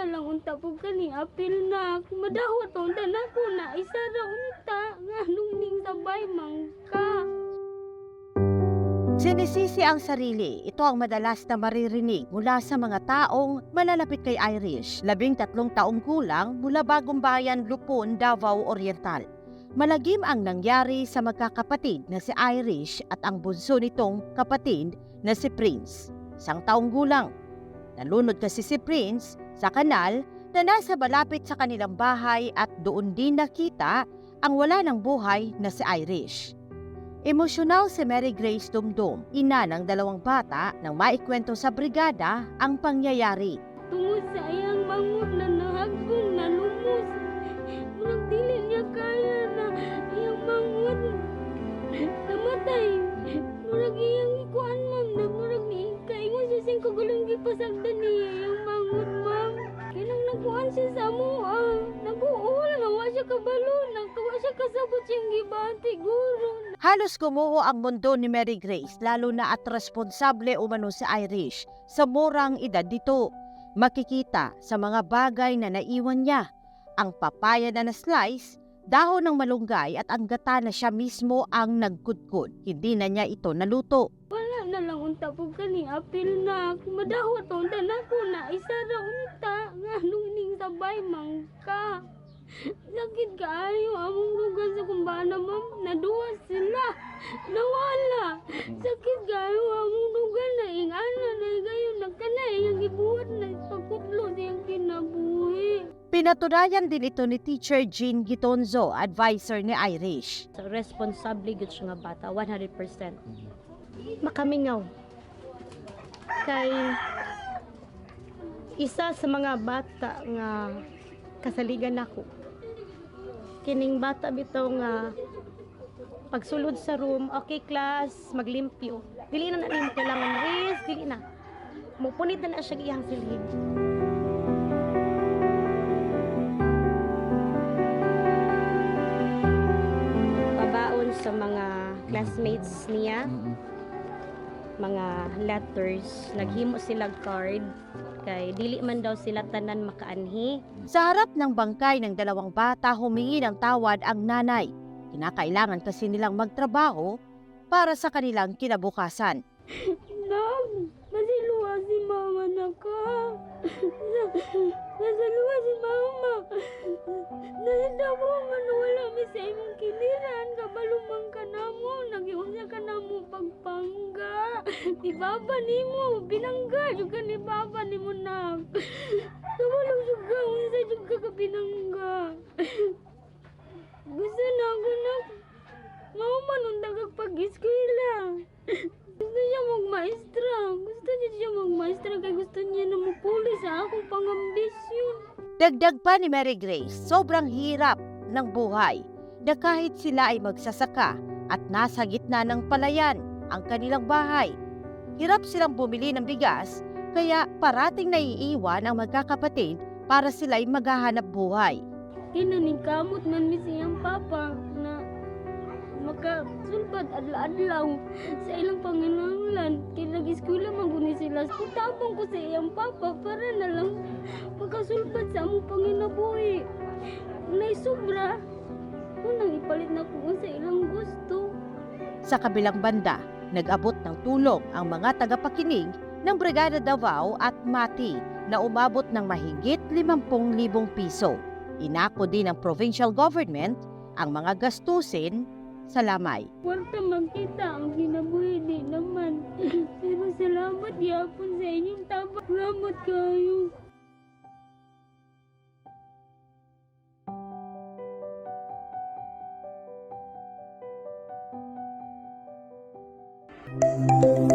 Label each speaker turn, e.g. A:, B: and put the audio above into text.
A: na lang unta po kani apil na madawat pa unta na ko na isa ra unta nga nung ning sabay mangka.
B: Sinisisi ang sarili. Ito ang madalas na maririnig mula sa mga taong malalapit kay Irish. Labing tatlong taong kulang mula bagong bayan Lupon, Davao Oriental. Malagim ang nangyari sa magkakapatid na si Irish at ang bunso nitong kapatid na si Prince. Isang taong gulang. Nalunod kasi si Prince sa kanal na nasa malapit sa kanilang bahay at doon din nakita ang wala ng buhay na si Irish. Emosyonal si Mary Grace Dumdum, ina ng dalawang bata nang maikwento sa brigada ang pangyayari.
A: Tungod sa iyang nang nakuan siya sa mua, naguul na wa siya kabalo, nagkawa siya kasabot siyang gibati guro.
B: Halos gumuho ang mundo ni Mary Grace lalo na at responsable umano si Irish sa murang edad dito. Makikita sa mga bagay na naiwan niya. Ang papaya na na-slice, dahon ng malunggay at ang gata na siya mismo ang nagkudkod. Hindi na niya ito naluto.
A: Unta po kani apil na madawat pa unta na ko na isa ra unta nga nung ning sabay mangka. Sakit kaayo among lugan sa kumbana ma'am naduwa sila nawala sakit kaayo among lugan na ingana na gayon nagkana yung gibuhat na pagkutlo siyang kinabuhi.
B: Pinatunayan din ito ni Teacher Jean Gitonzo, advisor ni Irish.
C: So, responsable gud siya nga bata 100% makamingaw kay isa sa mga bata nga kasaligan nako kining bata bitaw nga pagsulod sa room okay class maglimpyo. Dili na na nimo kailangan rest dili na. Mupunit na na siya iyang silhig pabaon sa mga classmates niya mga letters naghimo sila card kay dili man daw sila tanan makaanhi
B: Sa harap ng bangkay ng dalawang bata, humingi ng tawad ang nanay. Kinakailangan kasi nilang magtrabaho para sa kanilang kinabukasan.
A: Nak, masiluwa si mama na ka. Nasaluwa si mama. Nasita mo man wala mi sa imong kiliran. Kabalumang ka na mo. Nagiusya ka na mo pagpangga. Ni baba ni mo. Binangga juga ni baba ni mo nak. Kabalong juga. Unsa juga ka binangga. Gusto na ako nak. Mao man unta kag pag-eskwela. Gusto niya magmaestra. Gusto niya siya magmaestra kaya gusto niya na mapuli sa akong pangambisyon.
B: Dagdag pa ni Mary Grace, sobrang hirap ng buhay na kahit sila ay magsasaka at nasa gitna ng palayan ang kanilang bahay. Hirap silang bumili ng bigas kaya parating naiiwan ang magkakapatid para sila'y maghahanap buhay.
A: Kinanikamot man mi siyang papa na makasulbad adlaw-adlaw sa ilang panginahanglan. Kinag-eskwela sila. Itabong ko sa iyang papa para na lang makasulbad sa among panginabuhi. Nay sobra. Unang ipalit na ko sa ilang gusto.
B: Sa kabilang banda, nag-abot ng tulong ang mga tagapakinig ng Brigada Davao at Mati na umabot ng mahigit 50,000 piso. Inako din ng provincial government ang mga gastusin sa lamay.
A: Kwarta magkita ang kinabuhi di naman. Pero salamat yapon sa inyong tabang. Salamat kayo.
D: Thank